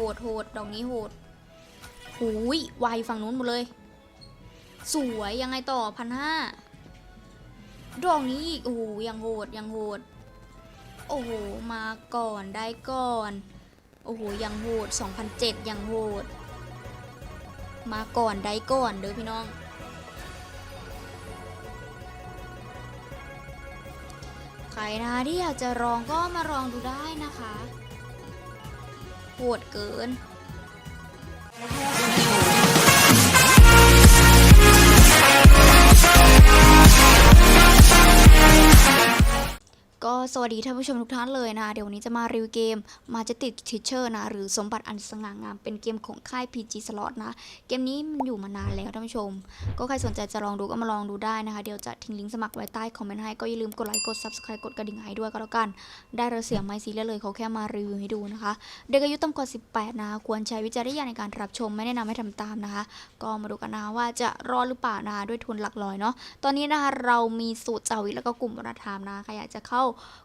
โหดโหดดอกนี้โหดหูยไวฝั่งนู้นหมดเลย สวยยังไงต่อพันห้าดอกนี้อีกโอ้โหยังโหดยังโหด โอ้โห มาก่อนได้ก่อน โอ้โห ยังโหด2007ยังโหด มาก่อนได้ก่อนเด้อพี่น้อง ใครนะคะที่อยากจะลองก็มาลองดูได้นะคะ โหดเกิน สวัสดีท่านผู้ชมทุกท่านเลยนะเดี๋ยววันนี้จะมารีวิวเกมมาจะติดทิเชอร์นะหรือสมบัติอันสง่างามเป็นเกมของค่าย PG Slot นะ เกมนี้มันอยู่มานานแล้วท่านผู้ชม ก็ใครสนใจจะลองดูก็มาลองดูได้นะคะ เดี๋ยวจะทิ้งลิงก์สมัครไว้ใต้คอมเมนต์ให้ก็อย่าลืมกดไลค์กด Subscribe กดกระดิ่งให้ด้วยก็แล้วกัน ได้เราเสียงไม่ซีเรียสเลยเขาแค่มารีวิวให้ดูนะคะ เด็กอายุต่ำกว่า 18 นะคะควรใช้วิจารณญาณในการรับชมไม่แนะนำให้ทำตามนะคะ ก็มาดูกันนะว่าจะรอดหรือเปล่านะคะด้วยทุนหลักร้อยเนาะตอนนี้นะคะเรามีสูตรจาวิแล้วก็กลุ่มวัฒนธรรมนะใครอยากจะเข้า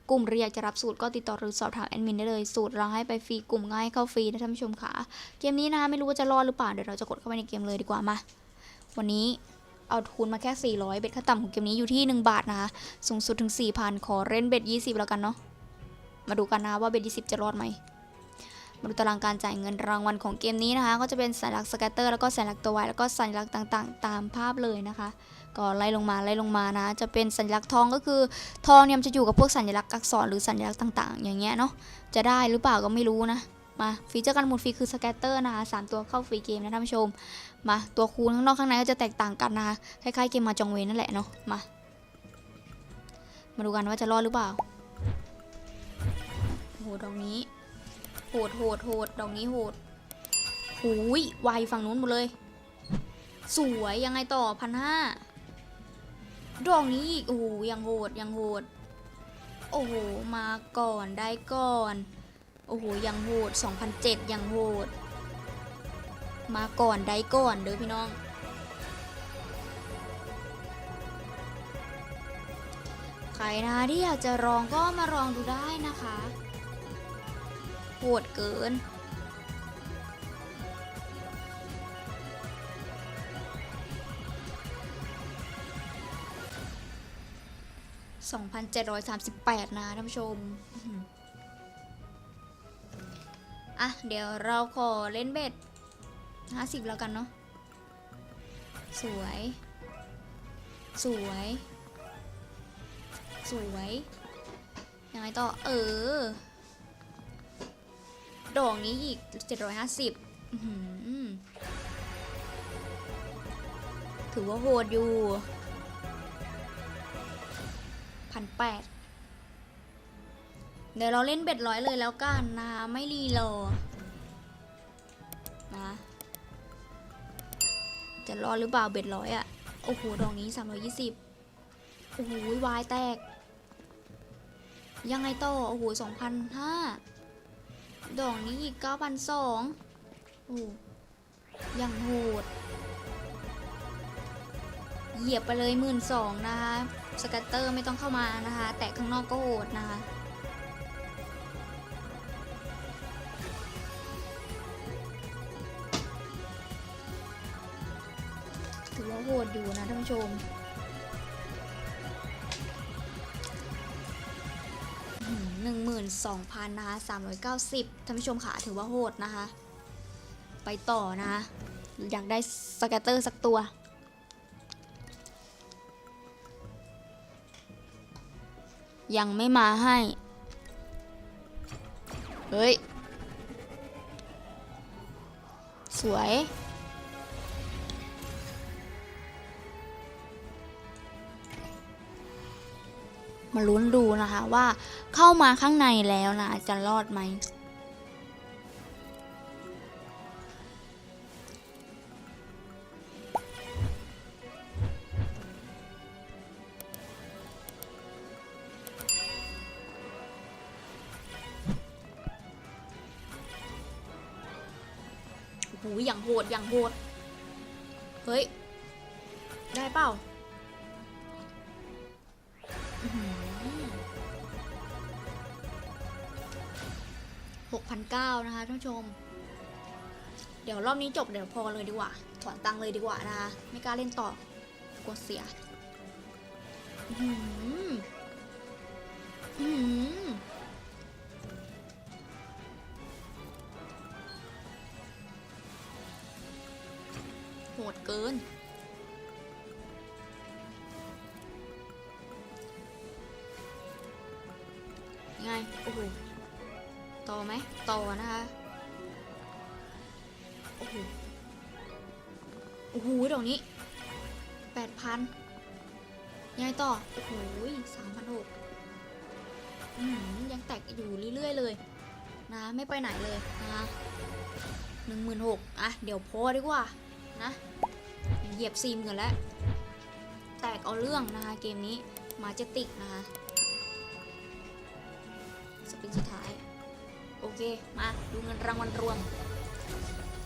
กลุ่มหรืออยากจะรับสูตรก็ติดต่อหรือสอบถามแอดมินได้เลยสูตรเราให้ไปฟรีกลุ่มง่ายเข้าฟรีนะท่านผู้ชมค่ะเกมนี้นะคะไม่รู้ว่าจะรอดหรือเปล่าเดี๋ยวเราจะกดเข้าไปในเกมเลยดีกว่ามา วันนี้เอาทุนมาแค่ 400 เบ็ดขั้นต่ำของเกมนี้อยู่ที่ 1 บาทนะคะสูงสุดถึง 4,000 ขอเล่นเบ็ด 20 แล้วกันเนาะมาดูกันนะว่าเบ็ด 20 จะรอดไหม มาดูตารางการจ่ายเงินรางวัลของเกมนี้นะคะ ก็จะเป็นสัญลักษณ์สแกตเตอร์แล้วก็สัญลักษณ์ตัววายแล้วก็สัญลักษณ์ต่างๆ ตามภาพเลยนะคะ ก็ไล่ลงมาไล่ลงมานะ จะเป็นสัญลักษณ์ทองก็คือ ทองเนี่ยมันจะอยู่กับพวกสัญลักษณ์อักษรหรือสัญลักษณ์ต่างๆ อย่างเงี้ยเนาะจะได้หรือเปล่าก็ไม่รู้นะมาฟีเจอร์การหมุนฟรีคือสแกตเตอร์นะคะสามตัวเข้าฟรีเกมนะท่านผู้ชม มาตัวคูณข้างนอกข้างในก็จะแตกต่างกันนะคะคล้ายๆเกมมาจองเวนนั่นแหละเนาะมามาดูกันว่าจะรอดหรือเปล่าโอ้โหดอกนี้ โหดโหดโหดดอกนี้โหดหูยไวฝั่งนู้นหมดเลย สวยยังไงต่อพันห้าดอกนี้อีกโอ้โหยังโหดยังโหด โอ้โห มาก่อนได้ก่อน โอ้โห ยังโหด2007ยังโหด มาก่อนได้ก่อนเด้อพี่น้อง ใครนะที่อยากจะลองก็มาลองดูได้นะคะ โหดเกิน2,738นเจ็ดร้อยสามสิบแปดนะท่านผู้ชม อะ เดี๋ยวเราขอเล่นเบ็ด50แล้วกันเนาะ สวย สวย สวย ยังไงต่อ เออ ดอกนี้อีก 750อื้อหือถือว่าโหดอยู่พันแปดเดี๋ยวเราเล่นเบ็ดร้อยเลยแล้วกันนะไม่รีรอมาจะรอดหรือเปล่าเบ็ดร้อยอะโอ้โห ดอกนี้ 320 โอ้โหวายแตก ยังไงต่อ โอ้โห2,005 ดอกนี้อีก9,200โอ้โหยังโหด เหยียบไปเลยหมื่นสองนะคะ สกัตเตอร์ไม่ต้องเข้ามานะคะ แตะข้างนอกก็โหดนะคะถือว่าโหดอยู่นะท่านผู้ชม หนึ่งหมื่นสองพันนะคะสามร้อยเก้าสิบท่านผู้ชมค่ะถือว่าโหดนะคะ ไปต่อนะคะ อยากได้สแกตเตอร์สักตัว ยังไม่มาให้ เฮ้ย สวย มาลุ้นดูนะคะว่าเข้ามาข้างในแล้วนะจะรอดไหมโอ้โหอย่างโหดอย่างโหด เฮ้ย ได้เปล่า หกพันเก้านะคะท่านผู้ชม เดี๋ยวรอบนี้จบเดี๋ยวพอเลยดีกว่า ถอนตังค์เลยดีกว่านะคะ ไม่กล้าเล่นต่อกลัวเสียอื้อหืออื้อหือโหดเกิน โอ้โหต่อไหมต่อนะคะโอ้โหโอ้โหดี๋ยวนี้แปดพันยังไงต่อ โอ้โหสามพันหกยังแตกอยู่เรื่อยๆเลย นะ ไม่ไปไหนเลยนะคะหนึ่งหมื่นหกอะ เดี๋ยวพอดีกว่า นะเหยียบซีมกันแล้ว แตกเอาเรื่องนะคะเกมนี้ มาเจติกนะคะ สปินสุดท้าย โอเค มาดูเงินรางวัลรวม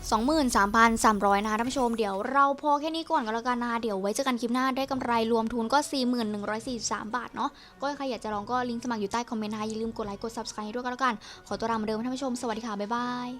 23,300 นะคะท่านผู้ชม เดี๋ยวเราพอแค่นี้ก่อนก็แล้วกันนะคะเดี๋ยวไว้เจอกันคลิปหน้าได้กำไรรวมทุนก็ 4143 บาทเนาะก็ใครอยากจะลองก็ลิงก์สมัครอยู่ใต้คอมเมนต์นะคะอย่าลืมกดไลค์กด subscribe ด้วยก็แล้วกัน ขอตัวลาเหมาเดิมท่านผู้ชม สวัสดีค่ะ บ๊ายบาย